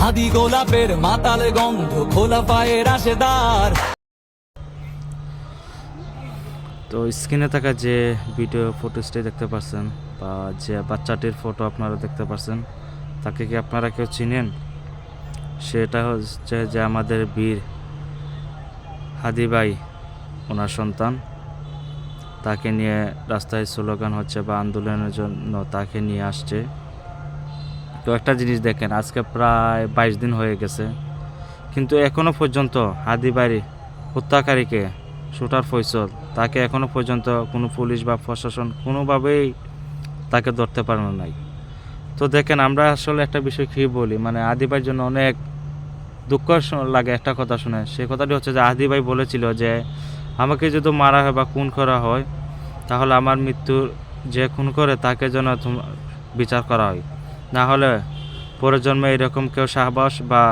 হাদি গোলাপের মাতাল গন্ধ খোলা পায়ের আশেদার। তো স্ক্রিনে থাকা যে ভিডিও ফুটেজটি দেখতে পাচ্ছেন বা যে বাচ্চাটির ফটো আপনারা দেখতে পাচ্ছেন তাকে কি আপনারা কেউ চিনেন? সেটা হচ্ছে যে আমাদের বীর হাদি ভাই, ওনার সন্তান। তাকে নিয়ে রাস্তায় স্লোগান হচ্ছে বা আন্দোলনের জন্য তাকে নিয়ে আসছে। তো একটা জিনিস দেখেন, আজকে প্রায় বাইশ দিন হয়ে গেছে। কিন্তু এখনও পর্যন্ত হাদি বাড়ি হত্যাকারীকে শুটার ফৈসল তাকে এখনও পর্যন্ত কোনো পুলিশ বা প্রশাসন কোনোভাবেই তাকে ধরতে পারানো নাই। তো দেখেন, আমরা আসলে একটা বিষয় কী বলি মানে আদিবাইর জন্য অনেক দুঃখ লাগে একটা কথা শুনে। সে কথাটি হচ্ছে যে আদিবাই বলেছিল যে, আমাকে যদি মারা হয় বা খুন করা হয়, তাহলে আমার মৃত্যুর যে খুন করে তাকে যেন বিচার করা হয়। না হলে পরের জন্মে এরকম কেউ সাহবাস বা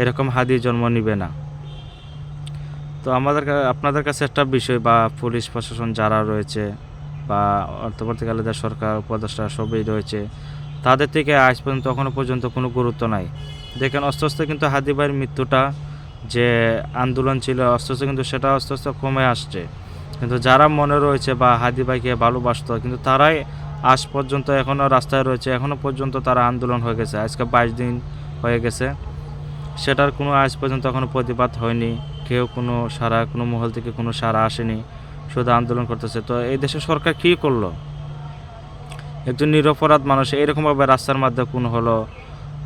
এরকম হাদি জন্ম নিবে না। তো আমাদের আপনাদের কাছে একটা বিষয় বা পুলিশ প্রশাসন যারা রয়েছে বা অর্থবর্তীকালে যে সরকার উপদেষ্টা সবই রয়েছে, তাদের থেকে আজ পর্যন্ত এখনও পর্যন্ত কোনো গুরুত্ব নাই। দেখেন আস্তে আস্তে কিন্তু হাদিবাইয়ের মৃত্যুটা যে আন্দোলন ছিল আস্তে আস্তে কিন্তু সেটা আস্তে আস্তে কমে আসছে। কিন্তু যারা মনে রয়েছে বা হাদিবাইকে ভালোবাসতো, কিন্তু তারাই আজ পর্যন্ত এখনও রাস্তায় রয়েছে এখনও পর্যন্ত তারা আন্দোলন হয়ে গেছে। আজকে বাইশ দিন হয়ে গেছে। সেটার কোনো আজ পর্যন্ত এখনও প্রতিবাদ হয়নি। কেউ কোনো সারা, কোনো মহল থেকে কোনো সারা আসেনি, শুধু আন্দোলন করতেছে। তো এই দেশের সরকার কী করল? একজন নিরপরাধ মানুষ এরকমভাবে রাস্তার মধ্যে খুন হলো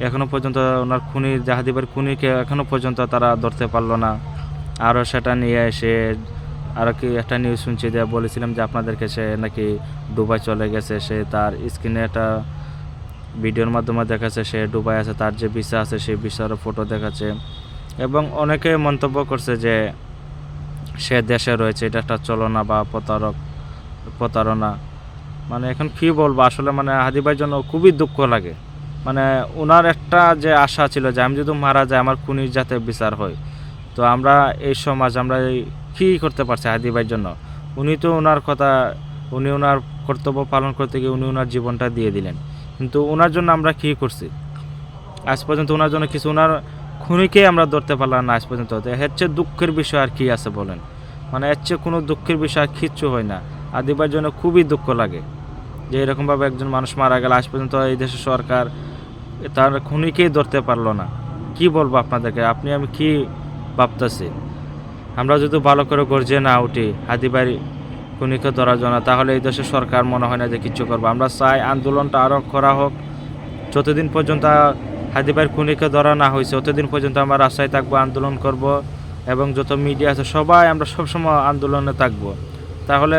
এখনও পর্যন্ত ওনার খুনি, জাহাদিবের খুনিকে এখনও পর্যন্ত তারা ধরতে পারল না। আরও সেটা নিয়ে এসে আরও কি একটা নিউজ শুনছি যে বলেছিলাম যে আপনাদেরকে সে নাকি দুবাই চলে গেছে, সে তার স্ক্রিনে একটা ভিডিওর মাধ্যমে দেখাচ্ছে, সে দুবাই আছে, তার যে ভিসা আছে, সেই ভিসারও ফটো দেখাচ্ছে। এবং অনেকে মন্তব্য করছে যে সে দেশে রয়েছে, এটা একটা চলনা বা প্রতারক, প্রতারণা। মানে এখন কী বলব, আসলে মানে হাদিবার জন্য খুবই দুঃখ লাগে। মানে ওনার একটা যে আশা ছিল যে আমি যদি মারা যায় আমার খুনির যাতে বিচার হয়। তো আমরা এই সমাজ, আমরা এই কী করতে পারছি হাদিবার জন্য? উনি তো ওনার কথা, উনি ওনার কর্তব্য পালন করতে গিয়ে উনি ওনার জীবনটা দিয়ে দিলেন। কিন্তু ওনার জন্য আমরা কী করছি? আজ পর্যন্ত ওনার জন্য কিছু, ওনার খুনিকে আমরা ধরতে পারলাম না আজ পর্যন্ত। এর চেয়ে দুঃখের বিষয় আর কি আছে বলেন? মানে এর চেয়ে কোনো দুঃখের বিষয় আর কিচ্ছু হয় না। আদিবার জন্য খুবই দুঃখ লাগে যে এরকমভাবে একজন মানুষ মারা গেল, আজ পর্যন্ত এই দেশের সরকার তার খুনিকেই ধরতে পারল না। কি বলব আপনাদেরকে? আপনি আমি কি ভাবতেছি? আমরা যদি ভালো করে গর্জে না উঠি হাদিবাড়ি খুনিকে ধরার জন্য, তাহলে এই দেশের সরকার মনে হয় না যে কিছু করব। আমরা চাই আন্দোলনটা আরও করা হোক। যতদিন পর্যন্ত হাদিবাইয়ের খুনিকে ধরা না হয়েছে ততদিন পর্যন্ত আমরা রাস্তায় থাকব, আন্দোলন করব এবং যত মিডিয়া আছে, সবাই আমরা সবসময় আন্দোলনে থাকব। তাহলে